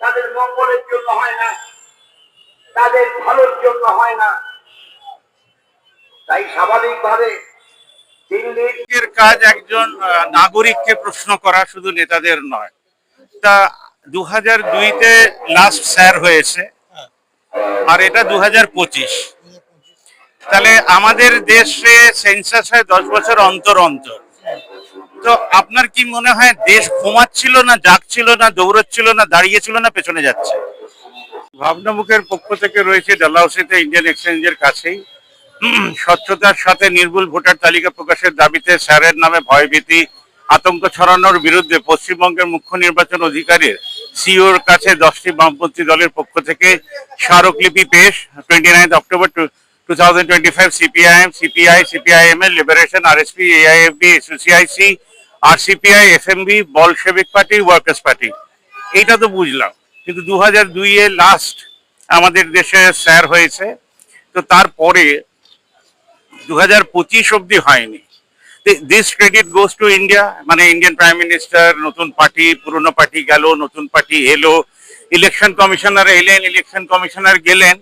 তাদের মঙ্গলের জন্য হয় না। তাদের ভালোর জন্য হয় না। তাই স্বাভাবিকভাবে দিল্লির কাজ একজন নাগরিককে প্রশ্ন করা শুধু নেতাদের নয়। তা দু হাজার দুইতে লাস্ট স্যার হয়েছে, আর এটা দু হাজার পঁচিশ। তাহলে আমাদের দেশে সেন্সাস হয় দশ বছর অন্তর অন্তর। তো আপনার কি মনে হয় দেশ ঘুমাচ্ছিল না, জাগছিল না, দৌড়চ্ছিল না, দাঁড়িয়েছিল না, পেছনে যাচ্ছে? ভাবনামুখের পক্ষ থেকে রয়েছে ডালাউসিতে ইন্ডিয়ান এক্সচেঞ্জের কাছেই। স্বচ্ছতার সাথে নির্ভুল ভোটার তালিকা প্রকাশের দাবিতে স্যারের নামে ভয়ভীতি, আতঙ্ক ছড়ানোর বিরুদ্ধে পশ্চিমবঙ্গের মুখ্য নির্বাচন অধিকারীর সিওর কাছে দশটি বামপন্থী দলের পক্ষ থেকে স্মারকলিপি পেশ। Twenty ninth October two two thousand twenty five CPIM CPI CPIM এর লিবারেশন আরএসপি এআইএফবি এসোসিআইসি আর CPI FMB Bolshevik party workers party এইটা তো বুঝলাম। কিন্তু দু হাজার দুইয়ে লাস্ট আমাদের দেশে স্যার হয়েছে। তো তারপরে দু হাজার পঁচিশ অব্দি হয়নি। This credit goes to India মানে ইন্ডিয়ান প্রাইম মিনিস্টার নতুন পার্টি পুরনো পার্টি গেল, নতুন পার্টি এলো। ইলেকশন কমিশনার এলেন ইলেকশন কমিশনার গেলেন।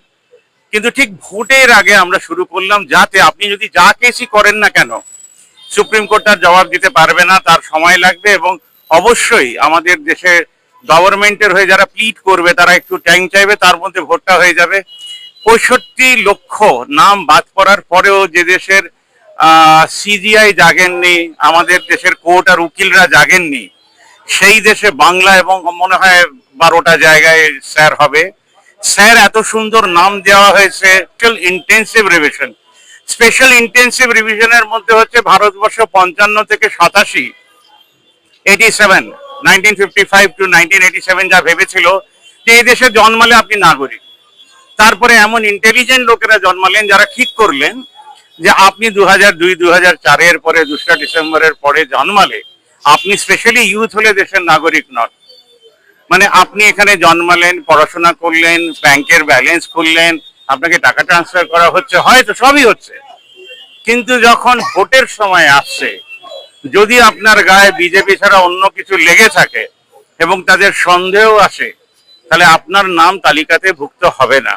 কিন্তু ঠিক ভোটের আগে আমরা শুরু করলাম যাতে আপনি যদি যা কেসই করেন না কেন সুপ্রিম কোর্ট তার জবাব দিতে পারবে না, তার সময় লাগবে এবং অবশ্যই আমাদের দেশে গভর্নমেন্টের হয়ে যারা প্লিট করবে, তারা একটু টাইম চাইবে, তার মধ্যে ভোটটা হয়ে যাবে। পঁয়ষট্টি লক্ষ নাম বাদ পড়ার পরেও যে দেশের সিজিআই জাগেননি, আমাদের দেশের কোর্ট আর উকিলরা জাগেননি, সেই দেশে বাংলা এবং মনে হয় বারোটা জায়গায় স্যার হবে। স্যার এত সুন্দর নাম দেওয়া হয়েছে ইন্টেন্সিভ রিভিশন স্পেশাল ইন্টেন্সিভ রিভিশনের মধ্যে হচ্ছে ভারতবর্ষ পঞ্চান্ন থেকে সাতাশি এইটি সেভেন টু নাইনটিন যা ভেবেছিল যে এই দেশে জন্মালে আপনি নাগরিক। তারপরে এমন ইন্টেলিজেন্ট লোকেরা জন্মালেন যারা ঠিক করলেন যে আপনি দু হাজার দুই দু হাজার চারের পরে, দোসরা ডিসেম্বরের পরে জন্মালে আপনি স্পেশালি ইউথ হলে দেশের নাগরিক নন। মানে আপনি এখানে জন্মালেন, পড়াশোনা করলেন ব্যাংকের ব্যালেন্স খুললেন আপনাকে টাকা ট্রান্সফার করা হচ্ছে, হয়তো সবই হচ্ছে। কিন্তু যখন ভোটের সময় আসছে, যদি আপনার গায়ে বিজেপি ছাড়া অন্য কিছু লেগে থাকে এবং তাদের সন্দেহ আসে, তাহলে আপনার নাম তালিকাতে ভুক্ত হবে না।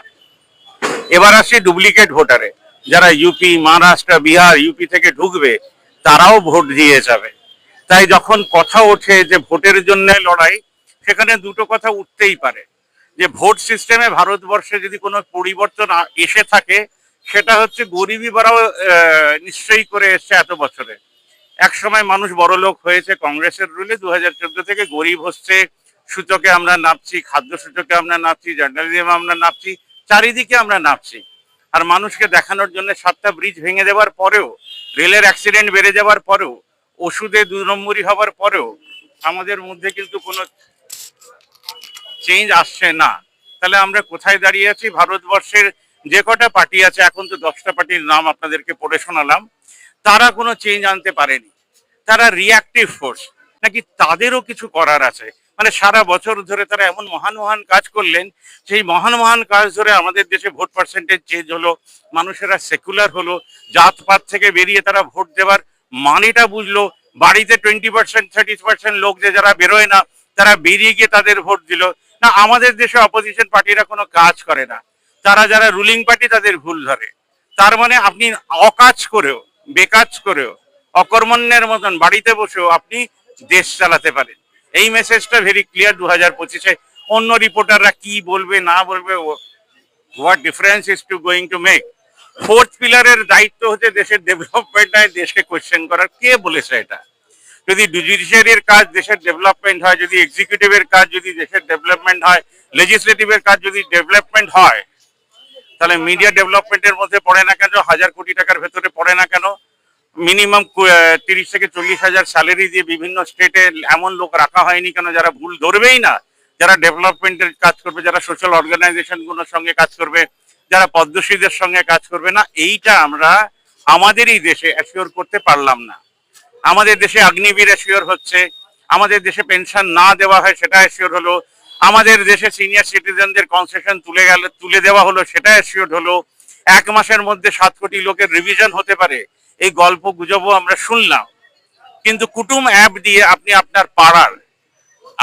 এবার আসি ডুপ্লিকেট ভোটারে। যারা ইউপি মহারাষ্ট্র বিহার ইউপি থেকে ঢুকবে, তারাও ভোট দিয়ে যাবে। তাই যখন কথা ওঠে যে ভোটের জন্য লড়াই, সেখানে দুটো কথা উঠতেই পারে। যে ভোট সিস্টেমে ভারতবর্ষে যদি কোনো পরিবর্তন এসে থাকে, সেটা হচ্ছে গরিবী বাড়াও নিশ্চয়ই করে এসছে এত বছরে। এক সময় মানুষ বড় লোক হয়েছে কংগ্রেসের রুলে দু হাজার চোদ্দ থেকে গরিব হচ্ছে, সূচকে আমরা নাপছি খাদ্য সূচকে আমরা নাপছি জার্নালিজম আমরা নাপছি চারিদিকে আমরা নাপছি আর মানুষকে দেখানোর জন্য সাতটা ব্রিজ ভেঙে দেওয়ার পরেও, রেলের অ্যাক্সিডেন্ট বেড়ে যাওয়ার পরেও, ওষুধে দু নম্বরই হওয়ার পরেও, আমাদের মধ্যে কিন্তু কোনো চেঞ্জ আসছে না। তাহলে আমরা কোথায় দাঁড়িয়ে আছি? ভারতবর্ষের যে কটা পার্টি আছে, এখন তো দশটা পার্টির নাম আপনাদেরকে পড়ে শোনালাম, তারা কোনো চেঞ্জ আনতে পারেনি। তারা রিয়াক্টিভ ফোর্স নাকি তাদেরও কিছু করার আছে? মানে সারা বছর ধরে তারা এমন মহান মহান কাজ করলেন, সেই মহান মহান কাজ ধরে আমাদের দেশে ভোট পার্সেন্টেজ চেঞ্জ হলো, মানুষেরা সেকুলার হলো, জাতপাত থেকে বেরিয়ে তারা ভোট দেওয়ার মানেটা বুঝলো, বাড়িতে টোয়েন্টি পার্সেন্ট থার্টি পার্সেন্ট লোক যে যারা বেরোয় না, তারা বেরিয়ে গিয়ে তাদের ভোট দিল। না, আমাদের দেশে অপোজিশন পার্টিরা কোনো কাজ করে না। তারা যারা রুলিং পার্টি তাদের ভুল ধরে। তার মানে আপনি অকাজ করেও, বেকাজ করেও, অকর্মণ্যের মতন বাড়িতে বসেও আপনি দেশ চালাতে পারেন। এই মেসেজটা ভেরি ক্লিয়ার দু হাজার পঁচিশে। অন্য রিপোর্টাররা কি বলবে, না বলবে what difference is to going to make fourth পিলারের দায়িত্ব হচ্ছে দেশের ডেভেলপমেন্ট নয় দেশকে কোয়েশ্চেন করার। কে বলেছে এটা? যদি জুডিশিয়ারির কাজ দেশের ডেভেলপমেন্ট হয়, যদি এক্সিকিউটিভের কাজ যদি দেশের ডেভেলপমেন্ট হয় লেজিসলেটিভের কাজ যদি ডেভেলপমেন্ট হয়, তাহলে মিডিয়া ডেভেলপমেন্টের মধ্যে পড়ে না কেন? হাজার কোটি টাকার ভেতরে পড়ে না কেন? মিনিমাম তিরিশ থেকে চল্লিশ হাজার স্যালারি দিয়ে বিভিন্ন স্টেটে এমন লোক রাখা হয়নি কেন? যারা ভুল ধরবেই না। যারা ডেভেলপমেন্টের কাজ করবে, যারা সোশ্যাল অর্গানাইজেশনগুলোর সঙ্গে কাজ করবে, যারা পদ্মশ্রীদের সঙ্গে কাজ করবে না, এইটা আমরা আমাদেরই দেশে অ্যাসিওর করতে পারলাম না। আমাদের দেশে অগ্নিবীর অ্যাসিওর হচ্ছে, আমাদের দেশে পেনশন না দেওয়া হয় সেটা অ্যাসিওর হলো, আমাদের দেশে সিনিয়র সিটিজেনদের কনসেশন তুলে গেল, তুলে দেওয়া হলো সেটা অ্যাসিওর হলো। এক মাসের মধ্যে সাত কোটি লোকের রিভিশন হতে পারে, এই গল্প গুজবও আমরা শুনলাম। কিন্তু কুটুম অ্যাপ দিয়ে আপনি আপনার পাড়ার,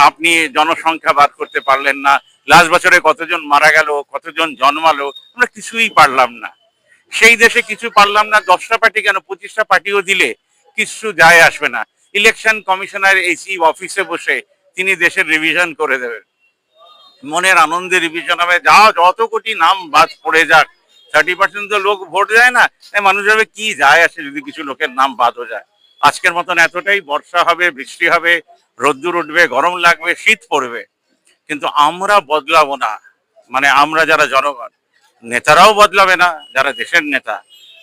আপনি জনসংখ্যা বার করতে পারলেন না লাস্ট বছরে কতজন মারা গেল, কতজন জন্মালো, আমরা কিছুই পারলাম না। সেই দেশে কিছু পারলাম না, দশটা পার্টি কেন, পঁচিশটা পার্টিও দিলে কিছু যায় আসবে না। ইলেকশন কমিশনার এসি অফিসে বসে তিনি দেশের রিভিশন করে দেবেন। মনের আনন্দে রিভিশন হবে। যা যত কোটি নাম বাদ পড়ে যাক থার্টি পার্সেন্ট তো লোক ভোট দেয় না মানুষ ভাবে কি যায় আসে যদি কিছু লোকের নাম বাদ হয়ে যায়। আজকের মতন এতটাই বর্ষা হবে, বৃষ্টি হবে, রোদ্দুর উঠবে, গরম লাগবে, শীত পড়বে। কিন্তু আমরা বদলাবো না। মানে আমরা যারা জনগণ, নেতারাও বদলাবে না, যারা দেশের নেতা।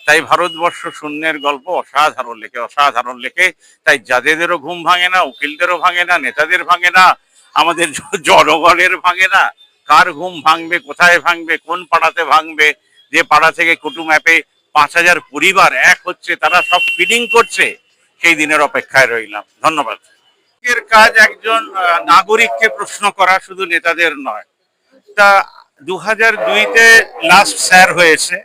তাই ভারতবর্ষ শূন্যের গল্প অসাধারণ লেখে অসাধারণ লেখে। তাই যাদেরও ঘুম ভাঙে না, উকিলদেরও ভাঙে না, নেতাদের ভাঙে না, আমাদের জনগণের ভাঙে না, কার ঘুম ভাঙবে, কোথায় ভাঙবে, কোন পাড়াতে ভাঙবে, যে পাড়া থেকে কুটুম অ্যাপে পাঁচ হাজার পরিবার এক হচ্ছে, তারা সব ফিডিং করছে, সেই দিনের অপেক্ষায় রইলাম। ধন্যবাদ। এর কাজ একজন নাগরিককে প্রশ্ন করা শুধু নেতাদের নয়। তা দু হাজার দুইতে লাস্ট স্যার হয়েছে।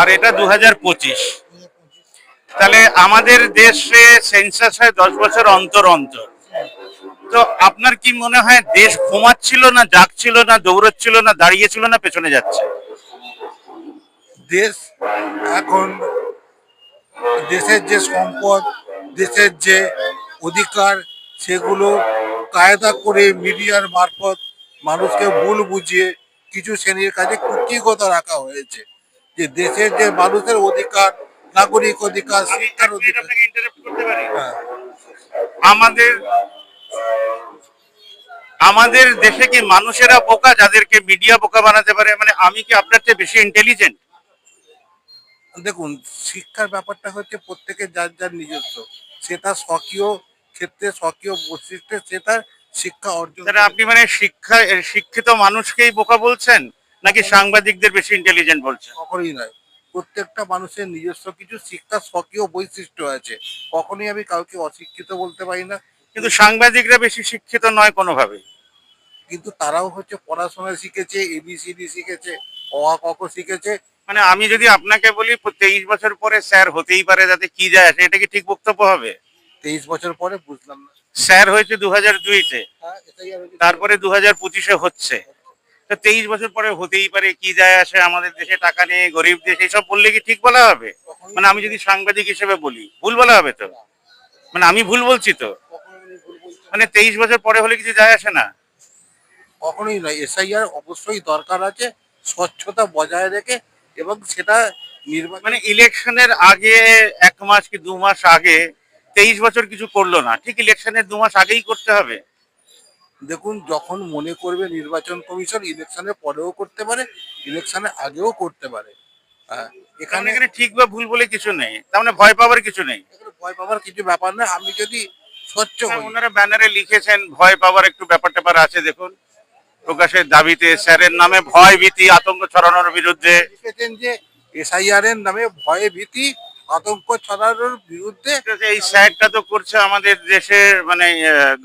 আর এটা দু হাজার পঁচিশ। তাহলে আমাদের দেশে সেন্সাস হয় দশ বছর অন্তর অন্তর। তো আপনার কি মনে হয় দেশ ঘুমাচ্ছিল না, জাগছিল না, দৌড়চ্ছিল না, দাঁড়িয়েছিল না, পেছনে যাচ্ছে? দেশ এখন দেশের যে সম্পদ, দেশের যে অধিকার, সেগুলো কায়দা করে মিডিয়ার মারফত মানুষকে ভুল বুঝিয়ে কিছু শ্রেণির কাছে কুটিগতা রাখা হয়েছে। যে দেশের যে মানুষের অধিকার নাগরিক অধিকার শিক্ষার অধিকার? হ্যাঁ, আমাদের আমাদের দেশে কি মানুষেরা বোকা যাদেরকে মিডিয়া বোকা বানাতে পারে? মানে আমি কি আপনার চেয়ে বেশি ইন্টেলিজেন্ট দেখুন শিক্ষার ব্যাপারটা হচ্ছে প্রত্যেকের যার যার নিজস্ব। সে তার স্বকীয় ক্ষেত্রে স্বকীয় বৈশিষ্ট্যে সে তার শিক্ষা অর্জন আপনি মানে শিক্ষা শিক্ষিত মানুষকেই বোকা বলছেন? নাকি সাংবাদিকদের বেশি ইন্টেলিজেন্ট বলছে? কখনোই নয়। প্রত্যেকটা মানুষের নিজস্ব কিছু শিক্ষা স্বকীয় বৈশিষ্ট্য আছে। কখনোই আমি কাউকে অশিক্ষিত বলতে পারি না। কিন্তু সাংবাদিকরা বেশি শিক্ষিত নয় কোনোভাবে কিন্তু তারাও হচ্ছে পড়াশোনা শিখেছে এবিসিডি শিখেছে অ আ ক খ শিখেছে। মানে আমি যদি আপনাকে বলি তেইশ বছর পরে স্যার হতেই পারে যাতে কি যায় আসে এটা কি ঠিক বক্তব্য হবে? তেইশ বছর পরে বুঝলাম না। স্যার হয়েছে দু হাজার দুইতে। হ্যাঁ তারপরে দু হাজার পঁচিশে হচ্ছে। তো তেইশ বছর পরে হতেই পারে কি যায় আসে আমাদের দেশে টাকা নেই গরিব দেশ এইসব বললে কি ঠিক বলা হবে? মানে আমি যদি সাংবাদিক হিসেবে বলি ভুল বলা হবে তো? মানে আমি ভুল বলছি তো। মানে তেইশ বছর পরে হলে কিছু যায় আসে না? কখনোই নয় এসআইআর অবশ্যই দরকার আছে স্বচ্ছতা বজায় রেখে এবং সেটা নির্বাচন মানে ইলেকশনের আগে এক মাস কি দু মাস আগে তেইশ বছর কিছু করল না ঠিক ইলেকশনের দু মাস আগেই করতে হবে? দেখুন যখন মনে করবে নির্বাচন কমিশন ইলেকশনের পরেও করতে পারে ইলেকশনের আগেও করতে পারে। হ্যাঁ, এখানে এখানে ঠিক বা ভুল বলে কিছু নেই। তার মানে ভয় পাওয়ার কিছু নেই। ভয় পাওয়ার কিছু ব্যাপার না আমি যদি স্বচ্ছ ওনারা ব্যানারে লিখেছেন ভয় পাওয়ার একটু ব্যাপার ট্যাপার আছে দেখুন। প্রকাশের দাবিতে স্যারের নামে ভয় ভীতি আতঙ্ক ছড়ানোর বিরুদ্ধে। লিখেছেন যে এসআইআর এর নামে ভয় ভীতি আতঙ্ক ছড়ানোর বিরুদ্ধে এই স্যারটা তো করছে আমাদের দেশের মানে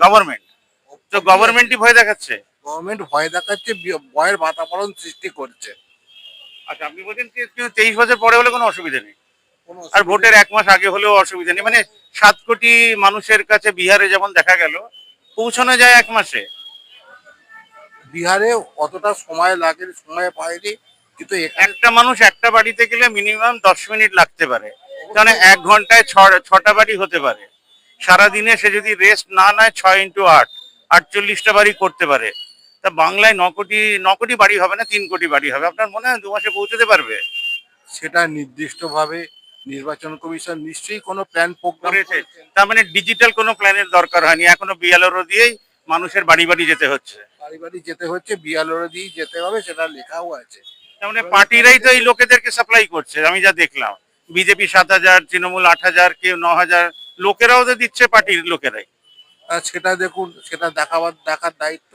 গভর্নমেন্ট তো গভর্নমেন্টই ভয় দেখাচ্ছে? গভর্নমেন্ট ভয় দেখাচ্ছে ভয়ের বাতাবরণ সৃষ্টি করছে। আচ্ছা আপনি বলছেন তেইশ বছর পরে হলে কোনো অসুবিধা নেই। আর ভোটের এক মাস আগে হলেও অসুবিধা নেই। মানে সাত কোটি মানুষের কাছে বিহারে যেমন দেখা গেল পৌঁছানো যায় এক মাসে। বিহারে অতটা সময় লাগে সময় পায়নি কিন্তু একটা মানুষ একটা বাড়িতে গেলে মিনিমাম দশ মিনিট লাগতে পারে। মানে এক ঘন্টায় ছটা বাড়ি হতে পারে। সারাদিনে সে যদি রেস্ট না নেয় ছয় ইন্টু আট। আটচল্লিশটা বাড়ি করতে পারে। তা বাংলায় ন কোটি ন কোটি বাড়ি হবে না তিন কোটি বাড়ি হবে? আপনার মনে হয় দু মাসে পৌঁছতে পারবে? সেটা নির্দিষ্টভাবে নির্বাচন কমিশন নিশ্চয়ই কোনো প্ল্যান প্রোগ্রাম করেছে। তার মানে ডিজিটাল কোনো প্ল্যানের দরকার হয়নি। এখনও বিএলওর দিয়েই মানুষের বাড়ি বাড়ি যেতে হচ্ছে। বাড়ি বাড়ি যেতে হচ্ছে বিয়ালোরে দিয়ে যেতে হবে সেটা লেখাও আছে। তার মানে পার্টিরাই তো এই লোকেদেরকে সাপ্লাই করছে আমি যা দেখলাম। বিজেপি সাত হাজার তৃণমূল আট হাজার কেউ ন হাজার লোকেরাও তো দিচ্ছে পার্টির লোকেরাই। সেটা দেখুন সেটা দেখাবার দেখার দায়িত্ব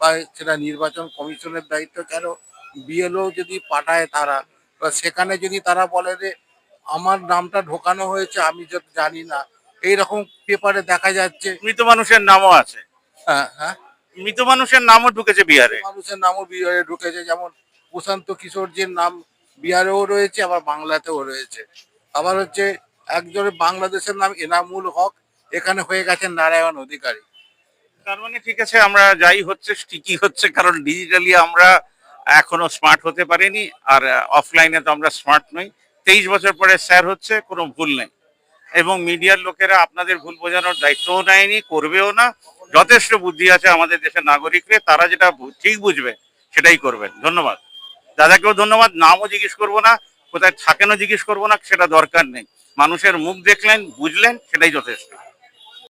বা সেটা নির্বাচন কমিশনের দায়িত্ব। কেন? বিএলও যদি পাঠায় তারা বা সেখানে যদি তারা বলে যে আমার নামটা ঢোকানো হয়েছে আমি যত জানি না। এই রকম পেপারে দেখা যাচ্ছে। মৃত মানুষের নামও আছে। হ্যাঁ হ্যাঁ। মৃত মানুষের নামও ঢুকেছে বিহারে। মানুষের নামও বিহারে ঢুকেছে। যেমন প্রশান্ত কিশোরজির নাম বিহারেও রয়েছে আবার বাংলাতেও রয়েছে। আবার হচ্ছে একজনের বাংলাদেশের নাম এনামুল হক এখানে হয়ে গেছেন নারায়ণ অধিকারী। তার মানে ঠিক আছে, আমরা যাই হচ্ছে, ঠিকই হচ্ছে, কারণ ডিজিটালি আমরা এখনও স্মার্ট হতে পারিনি, আর অফলাইনে তো আমরা স্মার্ট নই। তেইশ বছর পরে স্যার হচ্ছে, কোনো ভুল নেই। এবং মিডিয়ার লোকেরা আপনাদের ভুল বোঝানোর দায়িত্বও নেয়নি, করবেও না। যথেষ্ট বুদ্ধি আছে আমাদের দেশের নাগরিকরে, তারা যেটা ঠিক বুঝবে, সেটাই করবেন। ধন্যবাদ। দাদাকেও ধন্যবাদ, নামও জিজ্ঞেস করব না, কোথায় থাকেনও জিজ্ঞেস করব না, সেটা দরকার নেই। মানুষের মুখ দেখলেন, বুঝলেন, সেটাই যথেষ্ট।